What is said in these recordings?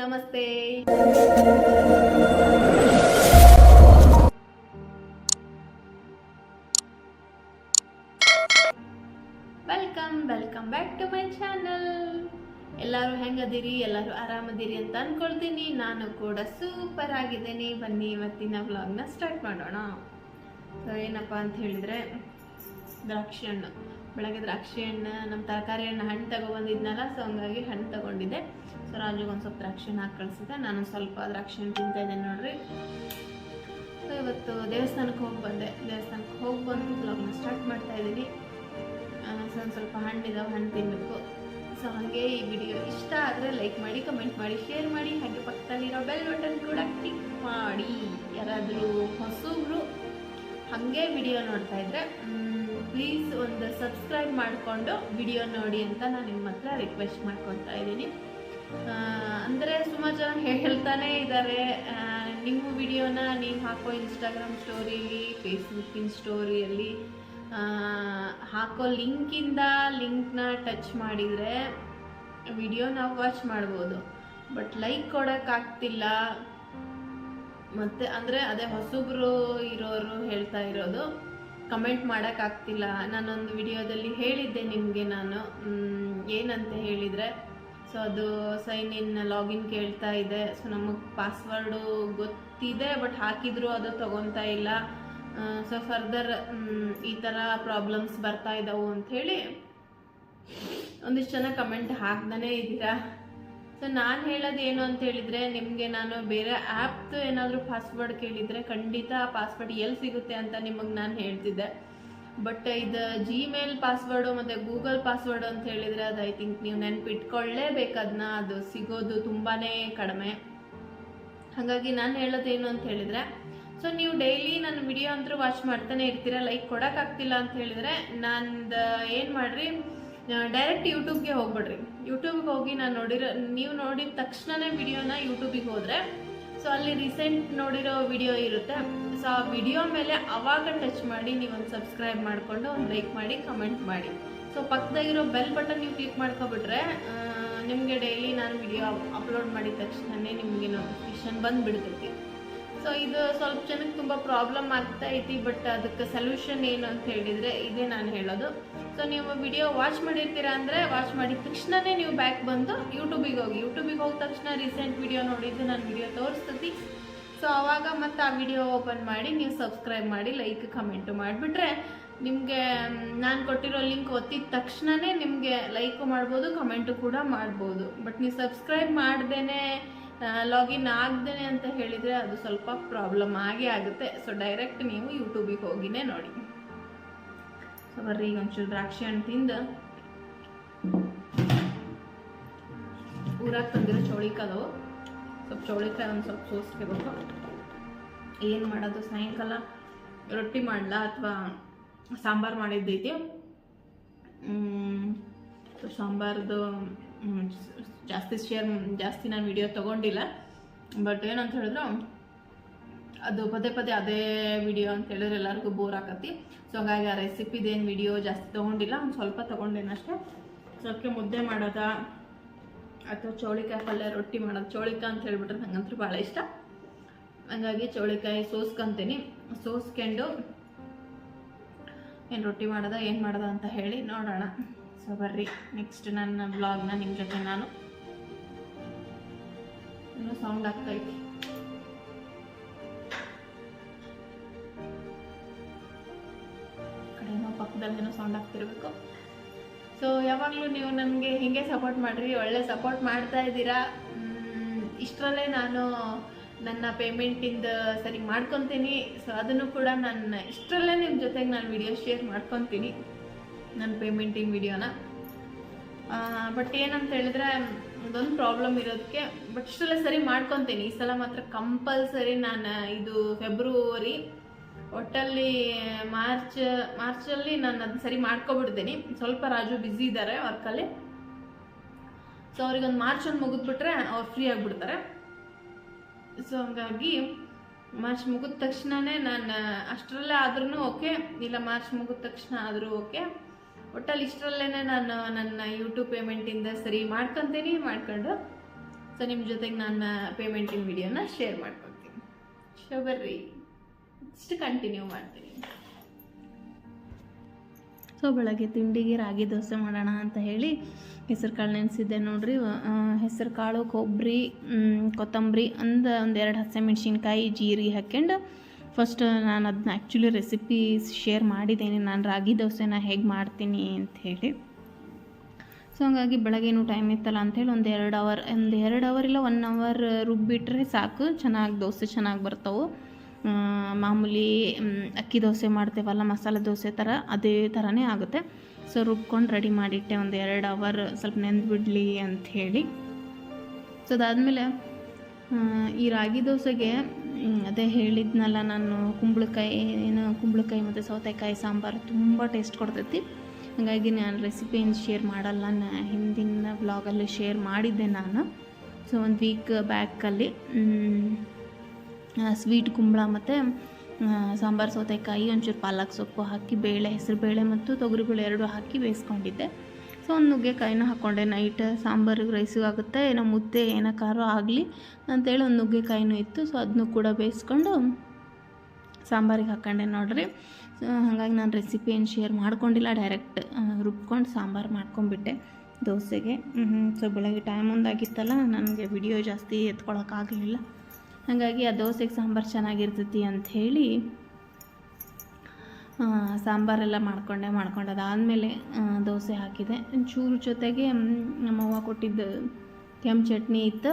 ನಮಸ್ತೆ. Welcome welcome back to my channel ಎಲ್ಲರೂ ಹೆಂಗದಿರಿ, ಎಲ್ಲರೂ ಆರಾಮದಿರಿ ಅಂತ ಅನ್ಕೊಳ್ತೀನಿ. ನಾನು ಕೂಡ ಸೂಪರ್ ಆಗಿದ್ದೇನೆ. ಬನ್ನಿ, ಇವತ್ತಿನ ವ್ಲಾಗ್ನ ಸ್ಟಾರ್ಟ್ ಮಾಡೋಣ. ಸೊ ಏನಪ್ಪ ಅಂತ ಹೇಳಿದರೆ, ದ್ರಾಕ್ಷಿ ಹಣ್ಣು. ಬೆಳಗ್ಗೆ ದ್ರಾಕ್ಷಿ ಹಣ್ಣು ನಮ್ಮ ತರಕಾರಿ ಹಣ್ಣು ಹಣ್ಣು ತಗೊಬಂದಿದ್ನಲ್ಲ ಸೊ ಹಂಗಾಗಿ ಹಣ್ಣು ತಗೊಂಡಿದ್ದೆ. ಸೊ ಒಂದು ಸ್ವಲ್ಪ ದ್ರಾಕ್ಷಿ ಹಣ್ಣು ಹಾಕಿ ಕಳಿಸಿದೆ ನಾನು ಸ್ವಲ್ಪ ದ್ರಾಕ್ಷಿ ಹಣ್ಣು ತಿಂತಾ ಇದ್ದೇನೆ ನೋಡ್ರಿ. ಸೊ ಇವತ್ತು ದೇವಸ್ಥಾನಕ್ಕೆ ಹೋಗಿ ಬಂದೆ. ದೇವಸ್ಥಾನಕ್ಕೆ ಹೋಗಿ ಬಂದು ಬ್ಲಾಗ್ನ ಸ್ಟಾರ್ಟ್ ಮಾಡ್ತಾ ಇದ್ದೀನಿ. ಒಂದು ಸ್ವಲ್ಪ ಹಣ್ಣಿದಾವೆ ಹಣ್ಣು ತಿನ್ನಬೇಕು ಸೊ ಹಾಗೆ ಈ ವಿಡಿಯೋ ಇಷ್ಟ ಆದರೆ ಲೈಕ್ ಮಾಡಿ ಕಮೆಂಟ್ ಮಾಡಿ ಶೇರ್ ಮಾಡಿ. ಹಾಗೆ ಪಕ್ಕದಲ್ಲಿರೋ ಬೆಲ್ ಬಟನ್ ಕೂಡ ಕ್ಲಿಕ್ ಮಾಡಿ. ಯಾರಾದರೂ ಹೊಸಬ್ರು ಹಾಗೆ ವಿಡಿಯೋ ನೋಡ್ತಾ ಇದ್ರೆ ಪ್ಲೀಸ್ ಒಂದು ಸಬ್ಸ್ಕ್ರೈಬ್ ಮಾಡಿಕೊಂಡು ವಿಡಿಯೋ ನೋಡಿ ಅಂತ ನಾನು ನಿಮ್ಮ ಹತ್ರ ರಿಕ್ವೆಸ್ಟ್ ಮಾಡ್ಕೊತಾ ಇದ್ದೀನಿ. ಅಂದರೆ ಸುಮಾರು ಜನ ಹೇಳ್ತಾನೆ ಇದ್ದಾರೆ ನಿಮ್ಮ ವಿಡಿಯೋನ ನೀವು ಹಾಕೋ ಇನ್ಸ್ಟಾಗ್ರಾಮ್ ಸ್ಟೋರಿಲಿ ಫೇಸ್ಬುಕ್ಕಿನ ಸ್ಟೋರಿಯಲ್ಲಿ ಹಾಕೋ ಲಿಂಕಿಂದ ಲಿಂಕ್ನ ಟಚ್ ಮಾಡಿದರೆ ವಿಡಿಯೋ ನಾವು ವಾಚ್ ಮಾಡ್ಬೋದು. ಬಟ್ ಲೈಕ್ ಕೊಡೋಕ್ಕಾಗ್ತಿಲ್ಲ ಮತ್ತು ಅಂದರೆ ಅದೇ ಹೊಸಬ್ರು ಇರೋರು ಹೇಳ್ತಾ ಇರೋದು, ಕಮೆಂಟ್ ಮಾಡೋಕ್ಕಾಗ್ತಿಲ್ಲ ನಾನೊಂದು ವಿಡಿಯೋದಲ್ಲಿ ಹೇಳಿದ್ದೆ ನಿಮಗೆ ನಾನು. ಏನಂತ ಹೇಳಿದರೆ ಸೊ ಅದು ಸೈನ್ ಇನ್ ಲಾಗಿನ್ ಕೇಳ್ತಾ ಇದೆ. ಸೊ ನಮಗೆ ಪಾಸ್ವರ್ಡು ಗೊತ್ತಿದೆ ಬಟ್ ಹಾಕಿದ್ರು ಅದು ತಗೊತಾ ಇಲ್ಲ. ಸೊ ಫರ್ದರ್ ಈ ಥರ ಪ್ರಾಬ್ಲಮ್ಸ್ ಬರ್ತಾ ಇದ್ದಾವು ಅಂಥೇಳಿ ಒಂದಿಷ್ಟು ಜನ ಕಮೆಂಟ್ ಹಾಕ್ದಾನೆ ಇದ್ದೀರಾ? ಸೊ ನಾನು ಹೇಳೋದು ಏನು ಅಂತ ಹೇಳಿದರೆ, ನಿಮಗೆ ನಾನು ಬೇರೆ ಆ್ಯಪ್ದು ಏನಾದರೂ ಪಾಸ್ವರ್ಡ್ ಕೇಳಿದರೆ ಖಂಡಿತ ಆ ಪಾಸ್ವರ್ಡ್ ಎಲ್ಲಿ ಸಿಗುತ್ತೆ ಅಂತ ನಿಮಗೆ ನಾನು ಹೇಳ್ತಿದ್ದೆ. ಬಟ್ ಇದು ಜಿಮೇಲ್ ಪಾಸ್ವರ್ಡು ಮತ್ತು ಗೂಗಲ್ ಪಾಸ್ವರ್ಡ್ ಅಂತ ಹೇಳಿದರೆ ಅದು ಐ ಥಿಂಕ್ ನೀವು ನೆನಪಿಟ್ಕೊಳ್ಳೇಬೇಕು ಅದನ್ನ. ಅದು ಸಿಗೋದು ತುಂಬಾ ಕಡಿಮೆ. ಹಾಗಾಗಿ ನಾನು ಹೇಳೋದೇನು ಅಂತ ಹೇಳಿದರೆ ಸೊ ನೀವು ಡೈಲಿ ನನ್ನ ವಿಡಿಯೋ ಅಂತೂ ವಾಚ್ ಮಾಡ್ತಾನೆ ಇರ್ತೀರ ಲೈಕ್ ಕೊಡೋಕ್ಕಾಗ್ತಿಲ್ಲ ಅಂತ ಹೇಳಿದರೆ, ನಂದು ಏನು ಮಾಡಿರಿ ಡೈರೆಕ್ಟ್ ಯೂಟ್ಯೂಬ್ಗೆ ಹೋಗ್ಬಿಡ್ರಿ. ಯೂಟ್ಯೂಬ್ಗೆ ಹೋಗಿ ನಾನು ನೋಡಿರೋ, ನೀವು ನೋಡಿದ ತಕ್ಷಣವೇ ವಿಡಿಯೋನ ಯೂಟ್ಯೂಬಿಗೆ ಹೋದರೆ ಸೊ ಅಲ್ಲಿ ರೀಸೆಂಟ್ ನೋಡಿರೋ ವಿಡಿಯೋ ಇರುತ್ತೆ. ಸೊ ಆ ವಿಡಿಯೋ ಮೇಲೆ ಅವಾಗ ಟಚ್ ಮಾಡಿ ನೀವು ಒಂದು ಸಬ್ಸ್ಕ್ರೈಬ್ ಮಾಡಿಕೊಂಡು ಒಂದು ಲೈಕ್ ಮಾಡಿ ಕಮೆಂಟ್ ಮಾಡಿ. ಸೊ ಪಕ್ಕದಾಗಿರೋ ಬೆಲ್ ಬಟನ್ ನೀವು ಕ್ಲಿಕ್ ಮಾಡ್ಕೊಬಿಟ್ರೆ ನಿಮಗೆ ಡೈಲಿ ನಾನು ವಿಡಿಯೋ ಅಪ್ಲೋಡ್ ಮಾಡಿದ ತಕ್ಷಣವೇ ನಿಮಗೆ ನೋಟಿಫಿಕೇಶನ್ ಬಂದುಬಿಡ್ತೈತಿ. ಸೊ ಇದು ಸ್ವಲ್ಪ ಜನಕ್ಕೆ ತುಂಬ ಪ್ರಾಬ್ಲಮ್ ಆಗ್ತಾ ಐತಿ ಬಟ್ ಅದಕ್ಕೆ ಸೊಲ್ಯೂಷನ್ ಏನು ಅಂತ ಹೇಳಿದರೆ ಇದೇ ನಾನು ಹೇಳೋದು. ಸೊ ನೀವು ವಿಡಿಯೋ ವಾಚ್ ಮಾಡಿರ್ತೀರಾ ಅಂದರೆ ವಾಚ್ ಮಾಡಿದ ತಕ್ಷಣವೇ ನೀವು ಬ್ಯಾಕ್ ಬಂದು ಯೂಟ್ಯೂಬಿಗೆ ಹೋಗಿ. ಯೂಟ್ಯೂಬಿಗೆ ಹೋದ ತಕ್ಷಣ ರೀಸೆಂಟ್ ವಿಡಿಯೋ ನೋಡಿದ್ದು ನಾನು ವಿಡಿಯೋ ತೋರಿಸ್ತತಿ. ಸೊ ಆವಾಗ ಮತ್ತೆ ಆ ವಿಡಿಯೋ ಓಪನ್ ಮಾಡಿ ನೀವು ಸಬ್ಸ್ಕ್ರೈಬ್ ಮಾಡಿ ಲೈಕ್ ಕಮೆಂಟು ಮಾಡಿಬಿಟ್ರೆ ನಿಮಗೆ ನಾನು ಕೊಟ್ಟಿರೋ ಲಿಂಕ್ ಒತ್ತಿದ ತಕ್ಷಣವೇ ನಿಮಗೆ ಲೈಕು ಮಾಡ್ಬೋದು ಕಮೆಂಟು ಕೂಡ ಮಾಡ್ಬೋದು. ಬಟ್ ನೀವು ಸಬ್ಸ್ಕ್ರೈಬ್ ಮಾಡ್ದೇ ಲಾಗಿನ್ ಆಗ್ದೇನೆ ಅಂತ ಹೇಳಿದರೆ ಅದು ಸ್ವಲ್ಪ ಪ್ರಾಬ್ಲಮ್ ಆಗೇ ಆಗುತ್ತೆ. ಸೊ ಡೈರೆಕ್ಟ್ ನೀವು ಯೂಟ್ಯೂಬಿಗೆ ಹೋಗಿನೇ ನೋಡಿ. ಸೊ ಬರ್ರಿ ಈಗ ಒಂಚೂರು ದ್ರಾಕ್ಷಿ ಹಣ್ಣು ತಿಂದು. ಊರಾಗ ತಂದಿರೋ ಚೌಳಿಕಾದವು ಸ್ವಲ್ಪ ಚೌಳಿಕಾಯಿ ಒಂದು ಸ್ವಲ್ಪ ಸೋಸ್ಕೋಬೇಕು ಏನು ಮಾಡೋದು? ಸಾಯಂಕಾಲ ರೊಟ್ಟಿ ಮಾಡಲ ಅಥವಾ ಸಾಂಬಾರು ಮಾಡಿದ್ದೈತಿ ಸಾಂಬಾರ್ದು ಜಾಸ್ತಿ ಶೇರ್ ಜಾಸ್ತಿ ನಾನು ವಿಡಿಯೋ ತೊಗೊಂಡಿಲ್ಲ. ಬಟ್ ಏನಂತ ಹೇಳಿದ್ರು, ಅದು ಪದೇ ಪದೇ ಅದೇ ವಿಡಿಯೋ ಅಂತ ಹೇಳಿದ್ರೆ ಎಲ್ಲರಿಗೂ ಬೋರ್ ಆಕತಿ. ಸೊ ಹಾಗಾಗಿ ಆ ರೆಸಿಪಿದೇನು ವಿಡಿಯೋ ಜಾಸ್ತಿ ತೊಗೊಂಡಿಲ್ಲ, ಒಂದು ಸ್ವಲ್ಪ ತೊಗೊಂಡೇನಷ್ಟೇ ಸೊ ಮುದ್ದೆ ಮಾಡೋದಾ, ಅಥವಾ ಚೌಳಿಕಾಯಿ ಪಲ್ಯ ರೊಟ್ಟಿ ಮಾಡೋದು. ಚೌಳಿಕಾಯಿ ಅಂತ ಹೇಳ್ಬಿಟ್ರೆ ನಂಗಂತೂ ಭಾಳ ಇಷ್ಟ. ಹಂಗಾಗಿ ಚೌಳಿಕಾಯಿ ಸೋಸ್ಕೊಂತೀನಿ ಸೋಸ್ಕೊಂಡು ಏನು ರೊಟ್ಟಿ ಮಾಡೋದ, ಏನು ಮಾಡೋದ ಅಂತ ಹೇಳಿ ನೋಡೋಣ. ಸೊ ಬರ್ರಿ ನೆಕ್ಸ್ಟ್ ನನ್ನ ಬ್ಲಾಗ್ನ ನಿಮ್ಮ ಜೊತೆ ನಾನು. ಇನ್ನೂ ಸೌಂಡ್ ಆಗ್ತೈತಿ ಕಡೆನೋ ಪಕ್ಕದಲ್ಲೇನೋ ಸೌಂಡ್ ಆಗ್ತಿರ್ಬೇಕು. ಸೊ ಯಾವಾಗಲೂ ನೀವು ನನಗೆ ಹೀಗೆ ಸಪೋರ್ಟ್ ಮಾಡಿರಿ, ಒಳ್ಳೆ ಸಪೋರ್ಟ್ ಮಾಡ್ತಾ ಇದ್ದೀರಾ. ಇಷ್ಟರಲ್ಲೇ ನಾನು ನನ್ನ ಪೇಮೆಂಟಿಂದ ಸರಿ ಮಾಡ್ಕೊತೀನಿ. ಸೊ ಅದನ್ನು ಕೂಡ ನಾನು ಇಷ್ಟರಲ್ಲೇ ನಿಮ್ಮ ಜೊತೆಗೆ ನಾನು ವಿಡಿಯೋ ಶೇರ್ ಮಾಡ್ಕೊತೀನಿ. ನನ್ನ ಪೇಮೆಂಟಿಂಗ್ ವಿಡಿಯೋನ ಬಟ್ ಏನಂತ ಹೇಳಿದ್ರೆ ಅದೊಂದು ಪ್ರಾಬ್ಲಮ್ ಇರೋದಕ್ಕೆ ಬಟ್ ಇಷ್ಟೆಲ್ಲ ಸರಿ ಮಾಡ್ಕೊತೀನಿ. ಈ ಸಲ ಮಾತ್ರ ಕಂಪಲ್ಸರಿ ನಾನು ಇದು ಫೆಬ್ರವರಿ ಒಟ್ಟಲ್ಲಿ ಮಾರ್ಚ್ ಮಾರ್ಚಲ್ಲಿ ನಾನು ಅದನ್ನ ಸರಿ ಮಾಡ್ಕೊಬಿಡ್ತೀನಿ. ಸ್ವಲ್ಪ ರಾಜು ಬ್ಯುಸಿ ಇದ್ದಾರೆ ವರ್ಕಲ್ಲಿ ಸೊ ಅವ್ರಿಗೊಂದು ಮಾರ್ಚ್ ಒಂದು ಮುಗಿದ್ಬಿಟ್ರೆ ಅವ್ರು ಫ್ರೀ ಆಗಿಬಿಡ್ತಾರೆ. ಸೊ ಹಂಗಾಗಿ ಮಾರ್ಚ್ ಮುಗಿದ ತಕ್ಷಣವೇ ನಾನು ಅಷ್ಟರಲ್ಲೇ ಆದ್ರೂ ಓಕೆ ಇಲ್ಲ ಮಾರ್ಚ್ ಮುಗಿದ ತಕ್ಷಣ ಆದರೂ ಓಕೆ ಒಟ್ಟಲ್ಲಿ ಇಷ್ಟರಲ್ಲೇ ನಾನು ನನ್ನ ಯೂಟ್ಯೂಬ್ ಪೇಮೆಂಟಿಂದ ಸರಿ ಮಾಡ್ಕೊತೀನಿ, ಮಾಡ್ಕೊಂಡು ಸೊ ನಿಮ್ಮ ಜೊತೆಗೆ ನಾನು ಪೇಮೆಂಟಿನ ವಿಡಿಯೋನ ಶೇರ್ ಮಾಡ್ಕೊತೀನಿ. ಸೊ ಬರ್ರಿ. ಇಷ್ಟು ಕಂಟಿನ್ಯೂ ಮಾಡ್ತೀನಿ. ಸೊ ಬೆಳಗ್ಗೆ ತಿಂಡಿಗೆ ರಾಗಿ ದೋಸೆ ಮಾಡೋಣ ಅಂತ ಹೇಳಿ ಹೆಸರು ಕಾಳು ನೆನೆಸಿದ್ದೆ ನೋಡ್ರಿ. ಹೆಸರು ಕಾಳು ಕೊಬ್ಬರಿ ಕೊತ್ತಂಬರಿ ಒಂದು ಒಂದೆರಡು ಹಸಿಮೆಣ್ಸಿನ್ಕಾಯಿ ಜೀರಿಗೆ ಹಾಕ್ಕೊಂಡು ಫಸ್ಟ್ ನಾನು ಅದನ್ನ ಆ್ಯಕ್ಚುಲಿ ರೆಸಿಪೀಸ್ ಶೇರ್ ಮಾಡಿದ್ದೇನೆ. ನಾನು ರಾಗಿ ದೋಸೆನ ಹೇಗೆ ಮಾಡ್ತೀನಿ ಅಂತ ಹೇಳಿ. ಸೊ ಹಂಗಾಗಿ ಬೆಳಗ್ಗೆನೂ ಟೈಮ್ ಇತ್ತಲ್ಲ ಅಂಥೇಳಿ ಒಂದು ಎರಡು ಅವರ್ ಒಂದು ಎರಡು ಅವರ್ ಇಲ್ಲ ಒನ್ ಅವರ್ ರುಬ್ಬಿಟ್ರೆ ಸಾಕು. ಚೆನ್ನಾಗಿ ದೋಸೆ ಚೆನ್ನಾಗಿ ಬರ್ತಾವೆ. ಮಾಮೂಲಿ ಅಕ್ಕಿ ದೋಸೆ ಮಾಡ್ತೇವಲ್ಲ, ಮಸಾಲೆ ದೋಸೆ ಥರ ಅದೇ ಥರನೇ ಆಗುತ್ತೆ. ಸೊ ರುಬ್ಕೊಂಡು ರೆಡಿ ಮಾಡಿಟ್ಟೆ ಒಂದು ಎರಡು ಅವರ್ ಸ್ವಲ್ಪ ನೆಂದ್ಬಿಡ್ಲಿ ಅಂತ ಹೇಳಿ. ಸೊ ಅದಾದಮೇಲೆ ಈ ರಾಗಿ ದೋಸೆಗೆ ಅದೇ ಹೇಳಿದ್ನಲ್ಲ ನಾನು, ಕುಂಬಳಕಾಯಿ, ಏನು ಕುಂಬಳಕಾಯಿ ಮತ್ತು ಸೌತೆಕಾಯಿ ಸಾಂಬಾರು ತುಂಬ ಟೇಸ್ಟ್ ಕೊಡ್ತೈತಿ. ಹಾಗಾಗಿ ನಾನು ರೆಸಿಪಿ ಏನು ಶೇರ್ ಮಾಡಲ್ಲ ನಾನು ಹಿಂದಿನ ಬ್ಲಾಗಲ್ಲಿ ಶೇರ್ ಮಾಡಿದ್ದೆ ನಾನು. ಸೊ ಒಂದು ವೀಕ್ ಬ್ಯಾಕಲ್ಲಿ ಸ್ವೀಟ್ ಕುಂಬಳ ಮತ್ತು ಸಾಂಬಾರು, ಸೌತೆಕಾಯಿ, ಒಂಚೂರು ಪಾಲಕ್ ಸೊಪ್ಪು ಹಾಕಿ, ಬೇಳೆ, ಹೆಸರು ಬೇಳೆ ಮತ್ತು ತೊಗರಿಬೇಳೆ ಎರಡು ಹಾಕಿ ಬೇಯಿಸ್ಕೊಂಡಿದ್ದೆ. ಸೊ ಒಂದು ನುಗ್ಗೆಕಾಯಿನ ಹಾಕ್ಕೊಂಡೆ ನೈಟ್ ಸಾಂಬಾರಿಗೆ ರೈಸಿಗೆ ಆಗುತ್ತೆ. ಏನೋ ಮುದ್ದೆ, ಏನೋ ಖಾರ ಆಗಲಿ ಅಂತೇಳಿ ಒಂದು ನುಗ್ಗೆಕಾಯಿನೂ ಇತ್ತು. ಸೊ ಅದನ್ನು ಕೂಡ ಬೇಯಿಸ್ಕೊಂಡು ಸಾಂಬಾರಿಗೆ ಹಾಕ್ಕೊಂಡೆ ನೋಡ್ರಿ. ಸೊ ಹಾಗಾಗಿ ನಾನು ರೆಸಿಪಿ ಏನು ಶೇರ್ ಮಾಡ್ಕೊಂಡಿಲ್ಲ. ಡೈರೆಕ್ಟ್ ರುಬ್ಕೊಂಡು ಸಾಂಬಾರು ಮಾಡ್ಕೊಂಡ್ಬಿಟ್ಟೆ ದೋಸೆಗೆ. ಸೊ ಬೆಳಗ್ಗೆ ಟೈಮ್ ಒಂದಾಗಿತ್ತಲ್ಲ ನನಗೆ ವಿಡಿಯೋ ಜಾಸ್ತಿ ಎತ್ಕೊಳಕ್ಕಾಗಲಿಲ್ಲ ಹಾಗಾಗಿ ಆ ದೋಸೆಗೆ ಸಾಂಬಾರು ಚೆನ್ನಾಗಿರ್ತೈತಿ ಅಂಥೇಳಿ ಸಾಂಬಾರೆಲ್ಲ ಮಾಡ್ಕೊಂಡೆ ಮಾಡ್ಕೊಂಡು ಅದಾದಮೇಲೆ ದೋಸೆ ಹಾಕಿದೆ. ಚೂರು ಜೊತೆಗೆ ನಮ್ಮವ್ವ ಕೊಟ್ಟಿದ್ದು ಕೆಂಪು ಚಟ್ನಿ ಇತ್ತು.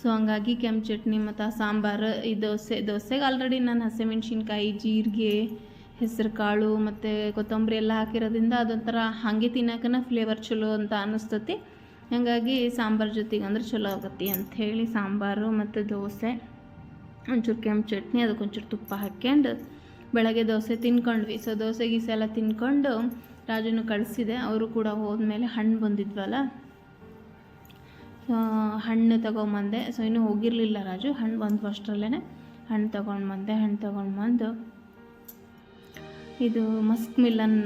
ಸೊ ಹಂಗಾಗಿ ಕೆಂಪು ಚಟ್ನಿ ಮತ್ತು ಆ ಸಾಂಬಾರು, ಈ ದೋಸೆ, ದೋಸೆಗೆ ಆಲ್ರೆಡಿ ನಾನು ಹಸಿಮೆಣ್ಸಿನ್ಕಾಯಿ, ಜೀರಿಗೆ ಹೆಸರು ಕಾಳು ಮತ್ತು ಕೊತ್ತಂಬರಿ ಎಲ್ಲ ಹಾಕಿರೋದ್ರಿಂದ ಅದೊಂಥರ ಹಾಗೆ ತಿನ್ನೋಕನ ಫ್ಲೇವರ್ ಚಲೋ ಅಂತ ಅನ್ನಿಸ್ತತಿ ಹಾಗಾಗಿ ಸಾಂಬಾರು ಜೊತೆಗೆ ಅಂದ್ರೆ ಚಲೋ ಆಗತ್ತೆ ಅಂಥೇಳಿ ಸಾಂಬಾರು ಮತ್ತು ದೋಸೆ, ಒಂಚೂರು ಕೆಂಪು ಚಟ್ನಿ ಅದಕ್ಕೆ ಒಂಚೂರು ತುಪ್ಪ ಹಾಕ್ಕೊಂಡು ಬೆಳಗ್ಗೆ ದೋಸೆ ತಿನ್ಕೊಂಡ್ವಿ. ಸೊ ದೋಸೆ, ಗೀಸೆ ಎಲ್ಲ ತಿನ್ಕೊಂಡು ರಾಜನು ಕಳಿಸಿದೆ. ಅವರು ಕೂಡ ಹೋದ್ಮೇಲೆ ಹಣ್ಣು ಬಂದಿದ್ವಲ್ಲ? ಹಣ್ಣು ತಗೊಂಬಂದೆ. ಸೊ ಇನ್ನೂ ಹೋಗಿರಲಿಲ್ಲ ರಾಜು. ಹಣ್ಣು ಬಂದು ಅಷ್ಟರಲ್ಲೇ ಹಣ್ಣು ತೊಗೊಂಡು ಬಂದೆ ಹಣ್ಣು ತೊಗೊಂಡು ಬಂದು ಇದು ಮಸ್ಕ್ ಮಿಲನ್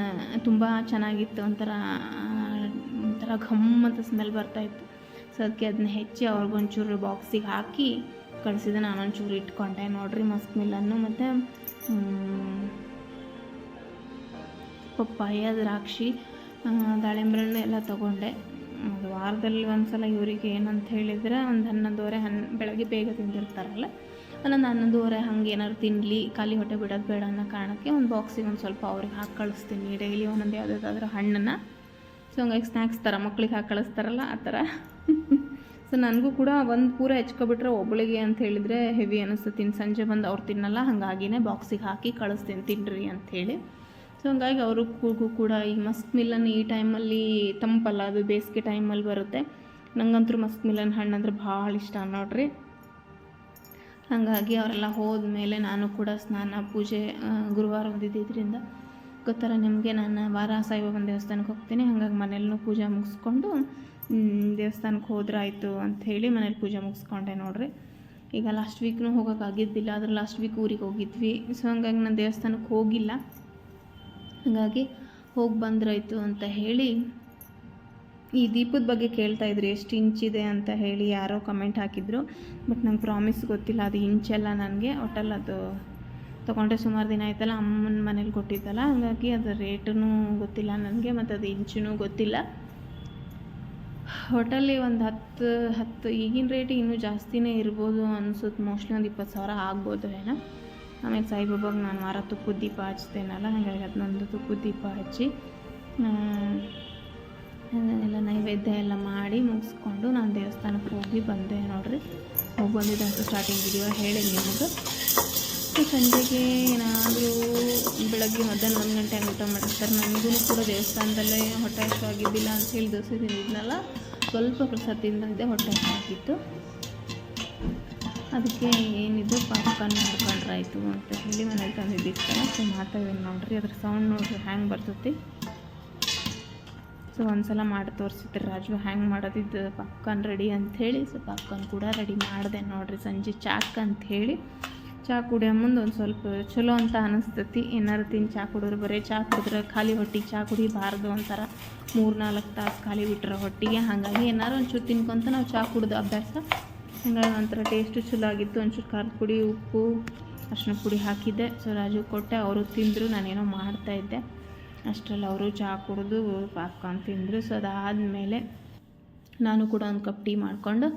ತುಂಬ ಚೆನ್ನಾಗಿತ್ತು. ಒಂಥರ ಒಂಥರ ಘಮ್ಮಂತ ಸ್ಮೆಲ್ ಬರ್ತಾಯಿತ್ತು ಸೊ ಅದಕ್ಕೆ ಅದನ್ನ ಹೆಚ್ಚಿ ಅವ್ರಿಗೊಂಚೂರು ಬಾಕ್ಸಿಗೆ ಹಾಕಿ ಕಳಿಸಿದೆ ನಾನು ಒಂಚೂರು ಇಟ್ಕೊಂಡೆ. ನೋಡ್ರಿ ಮಸ್ತ್ ಮಿಲ್ಲನ್ನು ಮತ್ತು ಪಪ್ಪಾಯ ದ್ರಾಕ್ಷಿ ದಾಳಿಂಬೆ ಹಣ್ಣು ಎಲ್ಲ ತೊಗೊಂಡೆ. ವಾರದಲ್ಲಿ ಒಂದು ಸಲ ಇವರಿಗೆ ಏನಂತ ಹೇಳಿದರೆ ಒಂದು ಹನ್ನೊಂದುವರೆ ಹನ್, ಬೆಳಗ್ಗೆ ಬೇಗ ತಿಂದಿರ್ತಾರಲ್ಲ ಹನ್ನೊಂದು ಹನ್ನೊಂದುವರೆ ಹಂಗೆ ಏನಾದ್ರು ತಿನ್ನಲಿ ಖಾಲಿ ಹೊಟ್ಟೆ ಬಿಡೋದು ಬೇಡ ಅನ್ನೋ ಕಾರಣಕ್ಕೆ ಒಂದು ಬಾಕ್ಸಿಗೆ ಒಂದು ಸ್ವಲ್ಪ ಅವ್ರಿಗೆ ಹಾಕಿ ಕಳಿಸ್ತೀನಿ. ಡೈಲಿ ಒಂದೊಂದು ಯಾವುದಾದ್ರೂ ಹಣ್ಣನ್ನು. ಸೊ ಹಂಗಾಗಿ ಸ್ನ್ಯಾಕ್ಸ್ ಥರ ಮಕ್ಳಿಗೆ ಹಾಕಿ ಕಳಿಸ್ತಾರಲ್ಲ, ಆ ಥರ ಸೊ ನನಗೂ ಕೂಡ ಒಂದು ಪೂರ ಹೆಚ್ಕೊಬಿಟ್ರೆ ಒಬ್ಬಳಿಗೆ ಅಂತ ಹೇಳಿದರೆ ಹೆವಿ ಇನ್ನು ಸಂಜೆ ಬಂದು ಅವ್ರು ತಿನ್ನಲ್ಲ, ಹಾಗಾಗಿನೇ ಬಾಕ್ಸಿಗೆ ಹಾಕಿ ಕಳಿಸ್ತೀನಿ ತಿನ್ನಿರಿ ಅಂಥೇಳಿ ಸೊ ಹಂಗಾಗಿ ಅವರು ಕೂಗು ಕೂಡ ಈ ಮಸ್ಕ್ ಮಿಲನ್ ಈ ಟೈಮಲ್ಲಿ ತಂಪಲ್ಲ, ಅದು ಬೇಸಿಗೆ ಟೈಮಲ್ಲಿ ಬರುತ್ತೆ. ನಂಗಂತೂ ಮಸ್ಕ್ ಮಿಲನ್ ಹಣ್ಣು ಅಂದರೆ ಭಾಳ ಇಷ್ಟ ನೋಡ್ರಿ. ಹಾಗಾಗಿ ಅವರೆಲ್ಲ ಹೋದ್ಮೇಲೆ ನಾನು ಕೂಡ ಸ್ನಾನ, ಪೂಜೆ ಗುರುವಾರ ಹೊಂದಿದ್ದರಿಂದ ಗೊತ್ತಾರ ನಿಮಗೆ ನಾನು ವಾರ ಸಾಯಿಬಾಬನ ದೇವಸ್ಥಾನಕ್ಕೆ ಹೋಗ್ತೀನಿ. ಹಾಗಾಗಿ ಮನೇಲೂ ಪೂಜೆ ಮುಗಿಸ್ಕೊಂಡು ದೇವಸ್ಥಾನಕ್ಕೆ ಹೋದ್ರಾಯಿತು ಅಂತ ಹೇಳಿ ಮನೇಲಿ ಪೂಜೆ ಮುಗಿಸ್ಕೊಂಡೆ ನೋಡ್ರಿ. ಈಗ ಲಾಸ್ಟ್ ವೀಕ್ನೂ ಹೋಗೋಕ್ಕಾಗಿದ್ದಿಲ್ಲ ಆದರೆ ಲಾಸ್ಟ್ ವೀಕ್ ಊರಿಗೆ ಹೋಗಿದ್ವಿ. ಸೊ ಹಂಗಾಗಿ ನಾನು ದೇವಸ್ಥಾನಕ್ಕೆ ಹೋಗಿಲ್ಲ. ಹಾಗಾಗಿ ಹೋಗಿ ಬಂದ್ರಾಯ್ತು ಅಂತ ಹೇಳಿ ಈ ದೀಪದ ಬಗ್ಗೆ ಕೇಳ್ತಾ ಇದ್ರಿ, ಎಷ್ಟು ಇಂಚಿದೆ ಅಂತ ಹೇಳಿ ಯಾರೋ ಕಮೆಂಟ್ ಹಾಕಿದ್ರು. ಬಟ್ ನಂಗೆ ಪ್ರಾಮಿಸ್ ಗೊತ್ತಿಲ್ಲ, ಅದು ಇಂಚೆಲ್ಲ ನನಗೆ. ಒಟ್ಟಲ್ಲಿ ಅದು ತೊಗೊಂಡ್ರೆ ಸುಮಾರು ದಿನ ಆಯ್ತಲ್ಲ, ಅಮ್ಮನ ಮನೇಲಿ ಕೊಟ್ಟಿದ್ದಲ್ಲ. ಹಾಗಾಗಿ ಅದು ರೇಟೂ ಗೊತ್ತಿಲ್ಲ ನನಗೆ ಮತ್ತು ಅದು ಇಂಚೂ ಗೊತ್ತಿಲ್ಲ. ಒಟ್ಟಲ್ಲಿ ಒಂದು ಹತ್ತು ಹತ್ತು, ಈಗಿನ ರೇಟ್ ಇನ್ನೂ ಜಾಸ್ತಿನೇ ಇರ್ಬೋದು ಅನ್ಸುತ್ತೆ. ಮೋಸ್ಟ್ಲಿ ಒಂದು ಇಪ್ಪತ್ತು ಸಾವಿರ ಆಗ್ಬೋದು ಏನೋ. ಆಮೇಲೆ ಸಾಯಿಬಾಬಾಗ ನಾನು ವಾರ ತುಪ್ಪದ ದೀಪ ಹಚ್ತೇನಲ್ಲ, ಹಾಗಾಗಿ ಅದನ್ನೊಂದು ತುಪ್ಪದ ದೀಪ ಹಚ್ಚಿ ಎಲ್ಲ ನೈವೇದ್ಯ ಎಲ್ಲ ಮಾಡಿ ಮುಗಿಸ್ಕೊಂಡು ನಾನು ದೇವಸ್ಥಾನಕ್ಕೆ ಹೋಗಿ ಬಂದೆ ನೋಡಿರಿ. ಹೋಗಿ ಬಂದಿದ್ದಂತೂ ಸ್ಟಾರ್ಟಿಂಗ್ ವಿಡಿಯೋ ಹೇಳಿ ನಿಮಗೆ ಸೊ ಸಂಜೆಗೆ ಏನಾದರೂ ಬೆಳಗ್ಗೆ ಮಧ್ಯಾಹ್ನ ಒಂದು ಗಂಟೆ ಹಂಗೆ ಊಟ ಮಾಡಿರ್ತಾರೆ ನನಗೂ ಕೂಡ ದೇವಸ್ಥಾನದಲ್ಲೇ ಹೊಟ್ಟೆ ಹಸಿವಾಗಿದ್ದಿಲ್ಲ ಅಂತ ಹೇಳಿ ದೋಸೆ ತಿಂದಿದ್ನಲ್ಲ ಸ್ವಲ್ಪ ಪ್ರಸಾದ ತಿಂದಿದ್ದೆ ಹೊಟ್ಟೆ ಹಸಿವಾಗಿತ್ತು ಅದಕ್ಕೆ ಏನಿದು, ಪಾಪ್ಕಾರ್ನ್ ಮಾಡ್ಕೊಂಡ್ರಾಯ್ತು ಅಂತ ಹೇಳಿ ಮನೇಲಿ ತಂದಿದ್ದಿತ್ತಲ್ಲ ಸೊ ಮಾತಾಡೇನು ನೋಡ್ರಿ ಅದ್ರ ಸೌಂಡ್ ನೋಡ್ರಿ, ಹ್ಯಾಂಗೆ ಬರ್ತೈತಿ? ಸೊ ಒಂದ್ಸಲ ಮಾಡಿ ತೋರಿಸಿದ್ರೆ ರಾಜು, ಹ್ಯಾಂಗೆ ಮಾಡೋದಿದ್ದು ಪಾಪ್ಕಾರ್ನ್ ರೆಡಿ ಅಂಥೇಳಿ ಸೊ ಪಾಪ್ಕಾರ್ನ್ ಕೂಡ ರೆಡಿ ಮಾಡಿದೆ ನೋಡ್ರಿ, ಸಂಜೆ ಚಾಕ್ ಅಂಥೇಳಿ ಚಹಾ ಕುಡಿಯೋ ಮುಂದೆ ಒಂದು ಸ್ವಲ್ಪ ಚಲೋ ಅಂತ ಅನಿಸ್ತೈತಿ. ಏನಾರು ತಿಂದು ಚಹಾ ಕುಡಿದ್ರೆ ಬರೀ ಚಹಾ ಕುಡಿದ್ರೆ ಖಾಲಿ ಹೊಟ್ಟೆಗೆ ಚಹಾ ಕುಡಿಬಾರ್ದು ಅಂತಾರೆ ಮೂರು ನಾಲ್ಕು ತಾಸು ಖಾಲಿ ಬಿಟ್ಟರೆ ಹೊಟ್ಟಿಗೆ. ಹಾಗಾಗಿ ಏನಾರು ಒಂಚೂರು ತಿನ್ಕೊಂತ ನಾವು ಚಹಾ ಕುಡ್ದು ಅಭ್ಯಾಸ. ಹಂಗಾಗಿ ಒಂಥರ ಟೇಸ್ಟು ಚಲೋ ಆಗಿತ್ತು. ಒಂಚೂರು ಖಾರದ ಪುಡಿ, ಉಪ್ಪು, ಅರ್ಶಿನ ಪುಡಿ ಹಾಕಿದ್ದೆ. ಸೊ ರಾಜು ಕೊಟ್ಟೆ, ಅವರು ತಿಂದರು, ನಾನೇನೋ ಮಾಡ್ತಾಯಿದ್ದೆ ಅಷ್ಟರಲ್ಲಿ ಅವರು ಚಹಾ ಕುಡಿದು ಪಾಪ್ಕಾರ್ನ್ ತಿಂದರು. ಸೊ ಅದಾದಮೇಲೆ ನಾನು ಕೂಡ ಒಂದು ಕಪ್ ಟೀ ಮಾಡಿಕೊಂಡು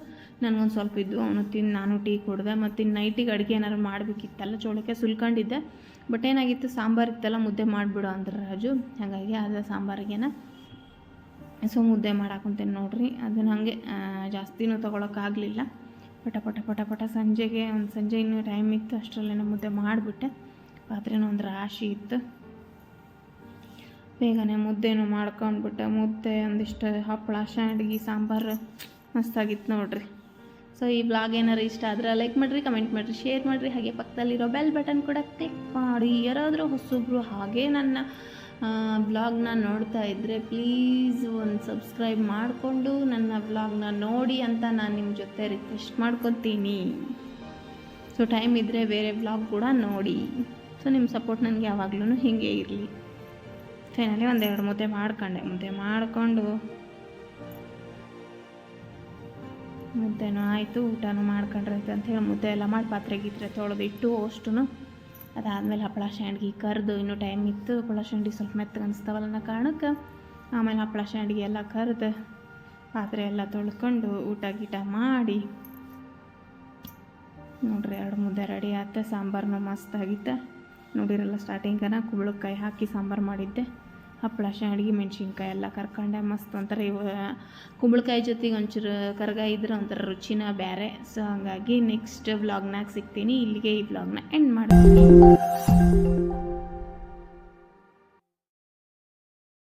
ನನಗೊಂದು ಸ್ವಲ್ಪ ಇದ್ದು ಅವನು ತಿಂದು ನಾನು ಟೀ ಕುಡ್ದೆ ಮತ್ತು ಇನ್ನು ನೈಟಿಗೆ ಅಡುಗೆ ಏನಾರು ಮಾಡಬೇಕಿತ್ತಲ್ಲ, ಚೋಳಕ್ಕೆ ಸುಲ್ಕೊಂಡಿದ್ದೆ. ಬಟ್ ಏನಾಗಿತ್ತು, ಸಾಂಬಾರು ಇತ್ತಲ್ಲ, ಮುದ್ದೆ ಮಾಡಿಬಿಡು ಅಂದ್ರೆ ರಾಜು. ಹಾಗಾಗಿ ಅದು ಸಾಂಬಾರಿಗೆನ ಸೊ ಮುದ್ದೆ ಮಾಡಾಕೊಂತೇನೆ ನೋಡ್ರಿ. ಅದನ್ನ ಹಾಗೆ ಜಾಸ್ತಿನೂ ತೊಗೊಳಕ್ಕಾಗಲಿಲ್ಲ. ಪಟ ಪಟ ಪಟ ಪಟ ಸಂಜೆಗೆ, ಒಂದು ಸಂಜೆ ಇನ್ನೂ ಟೈಮ್ ಇತ್ತು ಅಷ್ಟರಲ್ಲೇ ಮುದ್ದೆ ಮಾಡಿಬಿಟ್ಟೆ. ಪಾತ್ರೆನೂ ಒಂದು ರಾಶಿ ಇತ್ತು. ಬೇಗನೆ ಮುದ್ದೆನೂ ಮಾಡ್ಕೊಂಡ್ಬಿಟ್ಟೆ. ಮುದ್ದೆ ಒಂದಿಷ್ಟು ಹಪ್ಪಳ, ಶಾಂಡ್ಗಿ, ಸಾಂಬಾರು, ಮಸ್ತಾಗಿತ್ತು ನೋಡ್ರಿ. ಸೊ ಈ ಬ್ಲಾಗ್ ಏನಾರು ಇಷ್ಟ ಆದರೆ ಲೈಕ್ ಮಾಡಿರಿ ಕಮೆಂಟ್ ಮಾಡಿರಿ ಶೇರ್ ಮಾಡಿರಿ. ಹಾಗೆ ಪಕ್ಕದಲ್ಲಿರೋ ಬೆಲ್ ಬಟನ್ ಕೂಡ ಕ್ಲಿಕ್ ಮಾಡಿ. ಯಾರಾದರೂ ಹೊಸಬ್ರು ಹಾಗೆ ನನ್ನ ಬ್ಲಾಗ್ನ ನೋಡ್ತಾ ಇದ್ದರೆ ಪ್ಲೀಸ್ ಒಂದು ಸಬ್ಸ್ಕ್ರೈಬ್ ಮಾಡಿಕೊಂಡು ನನ್ನ ಬ್ಲಾಗ್ನ ನೋಡಿ ಅಂತ ನಾನು ನಿಮ್ಮ ಜೊತೆ ರಿಕ್ವೆಸ್ಟ್ ಮಾಡ್ಕೊತೀನಿ. ಸೊ ಟೈಮ್ ಇದ್ದರೆ ಬೇರೆ ಬ್ಲಾಗ್ ಕೂಡ ನೋಡಿ. ಸೊ ನಿಮ್ಮ ಸಪೋರ್ಟ್ ನನಗೆ ಯಾವಾಗಲೂ ಹೀಗೆ ಇರಲಿ. ಫೈನಲಿ ಎರಡು ಮುದ್ದೆ ಮಾಡ್ಕೊಂಡೆ. ಮುದ್ದೆ ಮಾಡಿಕೊಂಡು ಮುದ್ದೆನೂ ಆಯಿತು, ಊಟನೂ ಮಾಡ್ಕೊಂಡ್ರೈತೆ ಅಂಥೇಳಿ ಮುದ್ದೆ ಎಲ್ಲ ಮಾಡಿ ಪಾತ್ರೆ ಗೀತ್ರೆ ತೊಳೆದು ಇಟ್ಟು ಅಷ್ಟು ಅದಾದಮೇಲೆ ಹಪ್ಪಳ ಶಾಂಡ್ಗಿ ಕರೆದು ಇನ್ನೂ ಟೈಮ್ ಇತ್ತು. ಹಪ್ಪಳ ಶಾಂಡ್ಗಿ ಸ್ವಲ್ಪ ಮೆತ್ತಗೆ ಅನಿಸ್ತಾವಲ್ಲ ಅನ್ನೋ ಕಾರಣಕ್ಕೆ ಆಮೇಲೆ ಹಪ್ಪಳ ಶಾಂಡ್ಗಿ ಎಲ್ಲ ಕರೆದು ಪಾತ್ರೆ ಎಲ್ಲ ತೊಳ್ಕೊಂಡು ಊಟ ಗೀಟ ಮಾಡಿ. ನೋಡ್ರಿ ಎರಡು ಮುದ್ದೆ ರೆಡಿ ಆಯ್ತು. ಮಸ್ತ್ ಆಗಿತ್ತು ನೋಡಿರಲ್ಲ ಸ್ಟಾರ್ಟಿಂಗನ ಕುಂಬಳಕಾಯಿ ಹಾಕಿ ಸಾಂಬಾರು ಮಾಡಿದ್ದೆ. ಹಪ್ಪಳ ಶಾಂಡ್ಗಿ ಮೆಣ್ಸಿನ್ಕಾಯಿ ಎಲ್ಲ ಕರ್ಕೊಂಡೆ, ಮಸ್ತ್ ಒಂಥರ ಇವ ಕುಂಬಳಕಾಯಿ ಜೊತೆಗೆ ಒಂಚೂರು ಕರ್ಗ ಇದ್ರೆ ಒಂಥರ ರುಚಿನ ಬೇರೆ ಸೊ ಹಾಗಾಗಿ ನೆಕ್ಸ್ಟ್ ವ್ಲಾಗ್ನಾಗ ಸಿಗ್ತೀನಿ. ಇಲ್ಲಿಗೆ ಈ ವ್ಲಾಗ್ನ ಎಂಡ್ ಮಾಡ್ತೀನಿ.